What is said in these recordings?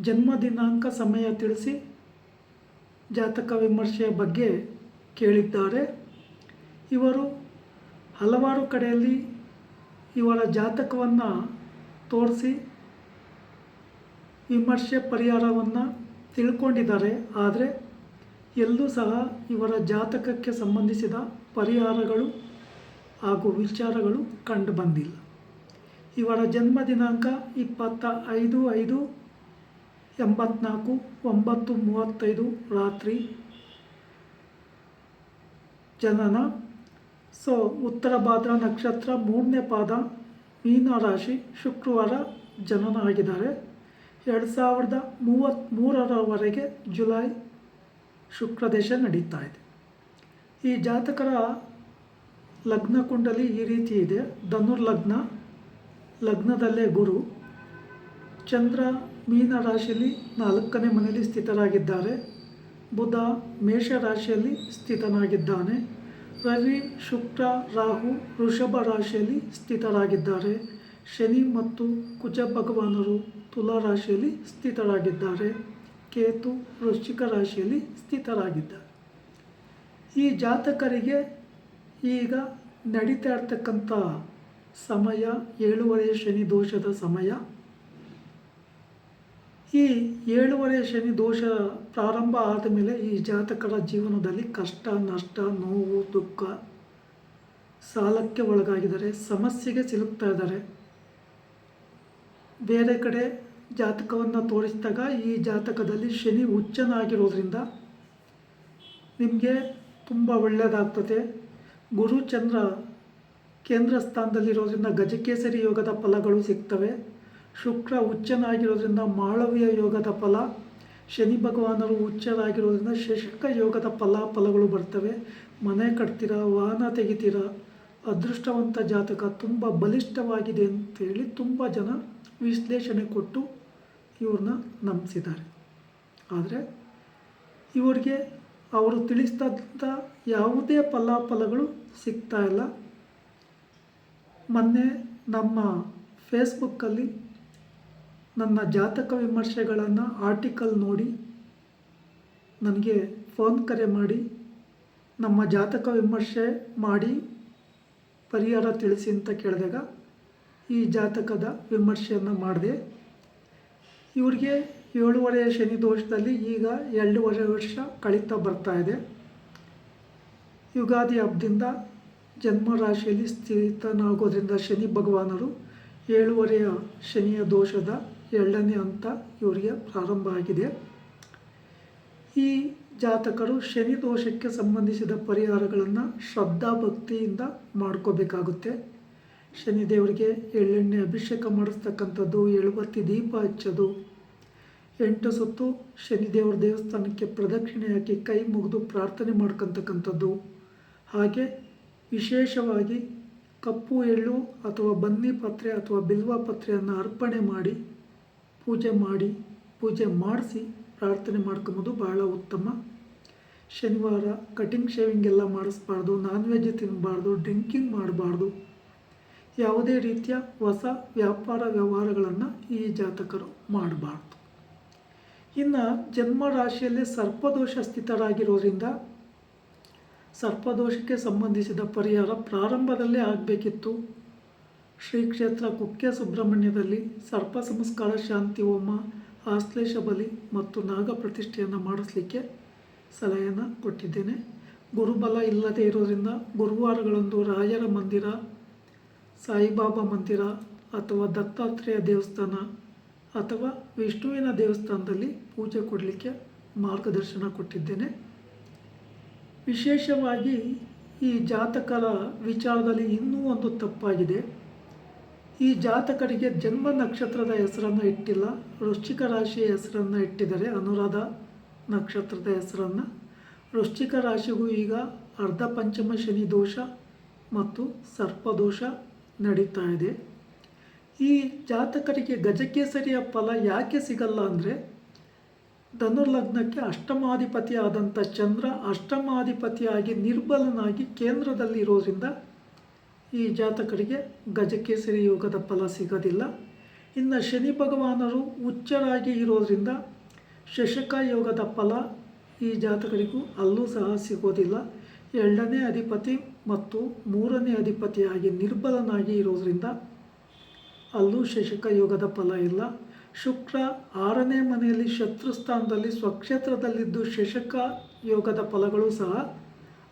ಜನ್ಮ ದಿನಾಂಕ ಸಮಯ ತಿಳಿಸಿ ಜಾತಕ ವಿಮರ್ಶೆಯ ಬಗ್ಗೆ ಕೇಳಿದ್ದಾರೆ. ಇವರು ಹಲವಾರು ಕಡೆಯಲ್ಲಿ ಇವರ ಜಾತಕವನ್ನು ತೋರಿಸಿ ವಿಮರ್ಶೆ ಪರಿಹಾರವನ್ನು ತಿಳ್ಕೊಂಡಿದ್ದಾರೆ. ಆದರೆ ಎಲ್ಲೂ ಸಹ ಇವರ ಜಾತಕಕ್ಕೆ ಸಂಬಂಧಿಸಿದ ಪರಿಹಾರಗಳು ಹಾಗೂ ವಿಚಾರಗಳು ಕಂಡು ಬಂದಿಲ್ಲ. ಇವರ ಜನ್ಮ ದಿನಾಂಕ ಇಪ್ಪತ್ತ ಐದು ಐದು ಎಂಬತ್ನಾಲ್ಕು, ಒಂಬತ್ತು, ಮೂವತ್ತೈದು ರಾತ್ರಿ. ಜನನ. ಸೊ, ಉತ್ತರ ಭಾದ್ರ ನಕ್ಷತ್ರ ಮೂರನೇ ಪಾದ ಮೀನ ರಾಶಿ ಶುಕ್ರವಾರ ಜನನ ಆಗಿದ್ದಾರೆ. ಎರಡು ಸಾವಿರದ ಮೂವತ್ತ್ಮೂರರವರೆಗೆ ಜುಲೈ ಶುಕ್ರದೇಶ ನಡೀತಾ ಇದೆ. ಈ ಜಾತಕರ ಲಗ್ನ ಕುಂಡಲಿ ಈ ರೀತಿ ಇದೆ. ಧನುರ್ಲಗ್ನ ಲಗ್ನದಲ್ಲೇ ಗುರು. ಚಂದ್ರ ಮೀನ ರಾಶಿಯಲ್ಲಿ ನಾಲ್ಕನೇ ಮನೆಯಲ್ಲಿ ಸ್ಥಿತರಾಗಿದ್ದಾರೆ. ಬುಧ ಮೇಷ ರಾಶಿಯಲ್ಲಿ ಸ್ಥಿತನಾಗಿದ್ದಾನೆ. ರವಿ, ಶುಕ್ರ, ರಾಹು, ವೃಷಭ ರಾಶಿಯಲ್ಲಿ ಸ್ಥಿತರಾಗಿದ್ದಾರೆ. ಶನಿ ಮತ್ತು ಕುಜ ಭಗವಾನರು ತುಲಾ ರಾಶಿಯಲ್ಲಿ ಸ್ಥಿತರಾಗಿದ್ದಾರೆ. ಕೇತು ವೃಶ್ಚಿಕ ರಾಶಿಯಲ್ಲಿ ಸ್ಥಿತರಾಗಿದ್ದಾರೆ. ಈ ಜಾತಕರಿಗೆ ಈಗ ನಡೀತಾ ಇರ್ತಕ್ಕಂಥ ಸಮಯ ಏಳುವರೆ ಶನಿ ದೋಷದ ಸಮಯ ಈ ಏಳುವರೆ ಶನಿ ದೋಷ ಪ್ರಾರಂಭ ಆದ ಮೇಲೆ ಈ ಜಾತಕರ ಜೀವನದಲ್ಲಿ ಕಷ್ಟ, ನಷ್ಟ, ನೋವು, ದುಃಖ ಸಾಲಕ್ಕೆ ಒಳಗಾಗಿದ್ದಾರೆ. ಸಮಸ್ಯೆಗೆ ಸಿಲುಕ್ತಾ ಇದ್ದಾರೆ. ಬೇರೆ ಕಡೆ ಜಾತಕವನ್ನು ತೋರಿಸಿದಾಗ ಈ ಜಾತಕದಲ್ಲಿ ಶನಿ ಹುಚ್ಚನಾಗಿರೋದ್ರಿಂದ ನಿಮಗೆ ತುಂಬ ಒಳ್ಳೆಯದಾಗ್ತದೆ ಗುರುಚಂದ್ರ ಕೇಂದ್ರ ಸ್ಥಾನದಲ್ಲಿರೋದ್ರಿಂದ ಗಜಕೇಸರಿ ಯೋಗದ ಫಲಗಳು ಸಿಗ್ತವೆ. ಶುಕ್ರ ಉಚ್ಚನಾಗಿರೋದ್ರಿಂದ ಮಾಳವಿಯ ಯೋಗದ ಫಲ, ಶನಿ ಭಗವಾನರು ಉಚ್ಚರಾಗಿರೋದ್ರಿಂದ ಶಶಕ ಯೋಗದ ಫಲ, ಫಲಗಳು ಬರ್ತವೆ. ಮನೆ ಕಟ್ತೀರಾ, ವಾಹನ ತೆಗಿತೀರ? ಅದೃಷ್ಟವಂತ ಜಾತಕ ತುಂಬ ಬಲಿಷ್ಠವಾಗಿದೆ ಅಂತೇಳಿ ತುಂಬ ಜನ ವಿಶ್ಲೇಷಣೆ ಕೊಟ್ಟು ಇವ್ರನ್ನ ನಂಬಿಸಿದ್ದಾರೆ. ಆದರೆ ಇವರಿಗೆ ಅವರು ತಿಳಿಸಿದಂಥ ಯಾವುದೇ ಫಲಾಫಲಗಳು ಸಿಗ್ತಾ ಇಲ್ಲ. ಮೊನ್ನೆ ನಮ್ಮ ಫೇಸ್ಬುಕ್ಕಲ್ಲಿ ನನ್ನ ಜಾತಕ ವಿಮರ್ಶೆಗಳನ್ನು ಆರ್ಟಿಕಲ್ ನೋಡಿ ನನಗೆ ಫೋನ್ ಕರೆ ಮಾಡಿ, ನಮ್ಮ ಜಾತಕ ವಿಮರ್ಶೆ ಮಾಡಿ ಪರಿಹಾರ ತಿಳಿಸಿ ಅಂತ ಕೇಳಿದಾಗ ಈ ಜಾತಕದ ವಿಮರ್ಶೆಯನ್ನು ಮಾಡಿದೆ. ಇವ್ರಿಗೆ ಏಳುವರೆ ಶನಿ ದೋಷದಲ್ಲಿ ಈಗ ಎರಡೂವರೆ ವರ್ಷ ಕಳೀತಾ ಬರ್ತಾ ಇದೆ. ಯುಗಾದಿ ಹಬ್ಬದಿಂದ ಜನ್ಮ ರಾಶಿಯಲ್ಲಿ ಸ್ಥಿತನಾಗೋದ್ರಿಂದ ಶನಿ ಭಗವಾನರು ಏಳುವರೆಯ ಶನಿಯ ದೋಷದ ಎರಡನೇ ಹಂತ ಇವರಿಗೆ ಪ್ರಾರಂಭ ಆಗಿದೆ. ಈ ಜಾತಕರು ಶನಿ ದೋಷಕ್ಕೆ ಸಂಬಂಧಿಸಿದ ಪರಿಹಾರಗಳನ್ನು ಶ್ರದ್ಧಾ ಭಕ್ತಿಯಿಂದ ಮಾಡ್ಕೋಬೇಕಾಗುತ್ತೆ. ಶನಿದೇವರಿಗೆ ಎಳ್ಳೆಣ್ಣೆ ಅಭಿಷೇಕ ಮಾಡಿಸ್ತಕ್ಕಂಥದ್ದು, ಎಳುವತ್ತಿ ದೀಪ ಹಚ್ಚೋದು, ಎಂಟು ಸುತ್ತು ಶನಿದೇವರ ದೇವಸ್ಥಾನಕ್ಕೆ ಪ್ರದಕ್ಷಿಣೆ ಹಾಕಿ ಕೈ ಮುಗಿದು ಪ್ರಾರ್ಥನೆ ಮಾಡ್ಕೊತಕ್ಕಂಥದ್ದು. ಹಾಗೆ ವಿಶೇಷವಾಗಿ ಕಪ್ಪು ಎಳ್ಳು ಅಥವಾ ಬನ್ನಿ ಪತ್ರೆ ಅಥವಾ ಬಿಲ್ವ ಪತ್ರೆಯನ್ನು ಅರ್ಪಣೆ ಮಾಡಿ ಪೂಜೆ ಮಾಡಿ, ಪೂಜೆ ಮಾಡಿಸಿ ಪ್ರಾರ್ಥನೆ ಮಾಡ್ಕೊಂಬೋದು ಭಾಳ ಉತ್ತಮ. ಶನಿವಾರ ಕಟಿಂಗ್ ಶೇವಿಂಗ್ ಎಲ್ಲ ಮಾಡಿಸ್ಬಾರ್ದು ನಾನ್ ವೆಜ್ ತಿನ್ನಬಾರ್ದು ಡ್ರಿಂಕಿಂಗ್ ಮಾಡಬಾರ್ದು. ಯಾವುದೇ ರೀತಿಯ ಹೊಸ ವ್ಯಾಪಾರ ವ್ಯವಹಾರಗಳನ್ನು ಈ ಜಾತಕರು ಮಾಡಬಾರ್ದು. ಇನ್ನು ಜನ್ಮ ರಾಶಿಯಲ್ಲಿ ಸರ್ಪದೋಷ ಸ್ಥಿತರಾಗಿರೋದ್ರಿಂದ ಸರ್ಪದೋಷಕ್ಕೆ ಸಂಬಂಧಿಸಿದ ಪರಿಹಾರ ಪ್ರಾರಂಭದಲ್ಲೇ ಆಗಬೇಕಿತ್ತು. ಶ್ರೀ ಕ್ಷೇತ್ರ ಕುಕ್ಕೆ ಸುಬ್ರಹ್ಮಣ್ಯದಲ್ಲಿ ಸರ್ಪ ಸಂಸ್ಕಾರ, ಶಾಂತಿ, ಹೋಮ, ಆಶ್ಲೇಷ ಬಲಿ ಮತ್ತು ನಾಗ ಪ್ರತಿಷ್ಠೆಯನ್ನು ಮಾಡಿಸ್ಲಿಕ್ಕೆ ಸಲಹೆಯನ್ನು ಕೊಟ್ಟಿದ್ದೇನೆ. ಗುರುಬಲ ಇಲ್ಲದೇ ಇರೋದರಿಂದ ಗುರುವಾರಗಳಂದು ರಾಯರ ಮಂದಿರ, ಸಾಯಿಬಾಬಾ ಮಂದಿರ ಅಥವಾ ದತ್ತಾತ್ರೇಯ ದೇವಸ್ಥಾನ ಅಥವಾ ವಿಷ್ಣುವಿನ ದೇವಸ್ಥಾನದಲ್ಲಿ ಪೂಜೆ ಕೊಡಲಿಕ್ಕೆ ಮಾರ್ಗದರ್ಶನ ಕೊಟ್ಟಿದ್ದೇನೆ. ವಿಶೇಷವಾಗಿ ಈ ಜಾತಕರ ವಿಚಾರದಲ್ಲಿ ಇನ್ನೂ ಒಂದು ತಪ್ಪಾಗಿದೆ. ಈ ಜಾತಕರಿಗೆ ಜನ್ಮ ನಕ್ಷತ್ರದ ಹೆಸರನ್ನು ಇಟ್ಟಿಲ್ಲ. ವೃಶ್ಚಿಕ ರಾಶಿಯ ಹೆಸರನ್ನು ಇಟ್ಟಿದ್ದಾರೆ. ಅನುರಾಧ ನಕ್ಷತ್ರದ ಹೆಸರನ್ನು. ವೃಶ್ಚಿಕ ರಾಶಿಗೂ ಈಗ ಅರ್ಧ ಪಂಚಮ ಶನಿ ದೋಷ ಮತ್ತು ಸರ್ಪದೋಷ ನಡೀತಾ ಇದೆ. ಈ ಜಾತಕರಿಗೆ ಗಜಕೇಸರಿಯ ಫಲ ಯಾಕೆ ಸಿಗಲ್ಲ ಅಂದರೆ, ಧನುರ್ಲಗ್ನಕ್ಕೆ ಅಷ್ಟಮಾಧಿಪತಿ ಆದಂಥ ಚಂದ್ರ ಅಷ್ಟಮಾಧಿಪತಿಯಾಗಿ ನಿರ್ಬಲನಾಗಿ ಕೇಂದ್ರದಲ್ಲಿ ಇರೋದ್ರಿಂದ ಈ ಜಾತಕರಿಗೆ ಗಜಕೇಸರಿ ಯೋಗದ ಫಲ ಸಿಗೋದಿಲ್ಲ. ಇನ್ನು ಶನಿ ಭಗವಾನರು ಉಚ್ಚರಾಗಿ ಇರೋದರಿಂದ ಶಶಕ ಯೋಗದ ಫಲ ಈ ಜಾತಕರಿಗೂ ಅಲ್ಲೂ ಸಹ ಸಿಗೋದಿಲ್ಲ. ಎರಡನೇ ಅಧಿಪತಿ ಮತ್ತು ಮೂರನೇ ಅಧಿಪತಿಯಾಗಿ ನಿರ್ಬಲನಾಗಿ ಇರೋದರಿಂದ ಅಲ್ಲೂ ಶಶಕ ಯೋಗದ ಫಲ ಇಲ್ಲ. ಶುಕ್ರ ಆರನೇ ಮನೆಯಲ್ಲಿ ಶತ್ರುಸ್ಥಾನದಲ್ಲಿ ಸ್ವಕ್ಷೇತ್ರದಲ್ಲಿದ್ದು ಶಶಕ ಯೋಗದ ಫಲಗಳು ಸಹ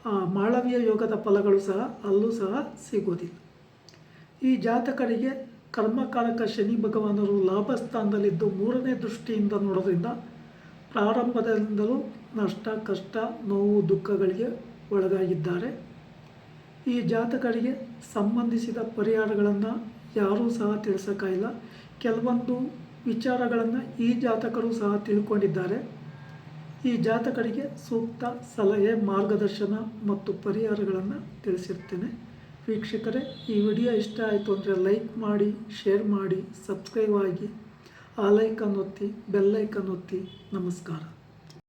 ಮಾಳವಿಯ ಯೋಗದ ಫಲಗಳು ಸಹ ಅಲ್ಲೂ ಸಹ ಸಿಗೋದಿಲ್ಲ. ಈ ಜಾತಕರಿಗೆ ಕರ್ಮಕಾರಕ ಶನಿ ಭಗವಾನರು ಲಾಭ ಸ್ಥಾನದಲ್ಲಿದ್ದು ಮೂರನೇ ದೃಷ್ಟಿಯಿಂದ ನೋಡೋದ್ರಿಂದ ಪ್ರಾರಂಭದಿಂದಲೂ ನಷ್ಟ, ಕಷ್ಟ, ನೋವು, ದುಃಖಗಳಿಗೆ ಒಳಗಾಗಿದ್ದಾರೆ. ಈ ಜಾತಕರಿಗೆ ಸಂಬಂಧಿಸಿದ ಪರಿಹಾರಗಳನ್ನು ಯಾರೂ ಸಹ ತಿಳಿಸೋಕ್ಕಾಗಿಲ್ಲ. ಕೆಲವೊಂದು ವಿಚಾರಗಳನ್ನು ಈ ಜಾತಕರು ಸಹ ತಿಳ್ಕೊಂಡಿದ್ದಾರೆ. ಈ ಜಾತಕರಿಗೆ ಸೂಕ್ತ ಸಲಹೆ, ಮಾರ್ಗದರ್ಶನ ಮತ್ತು ಪರಿಹಾರಗಳನ್ನು ತಿಳಿಸಿರ್ತೇನೆ. ವೀಕ್ಷಕರೇ, ಈ ವಿಡಿಯೋ ಇಷ್ಟ ಆಯಿತು ಅಂದರೆ ಲೈಕ್ ಮಾಡಿ, ಶೇರ್ ಮಾಡಿ, ಸಬ್ಸ್ಕ್ರೈಬ್ ಆಗಿ, ಆ ಲೈಕನ್ ಒತ್ತಿ ಬೆಲ್ಲೈಕನ್ ಒತ್ತಿ. ನಮಸ್ಕಾರ.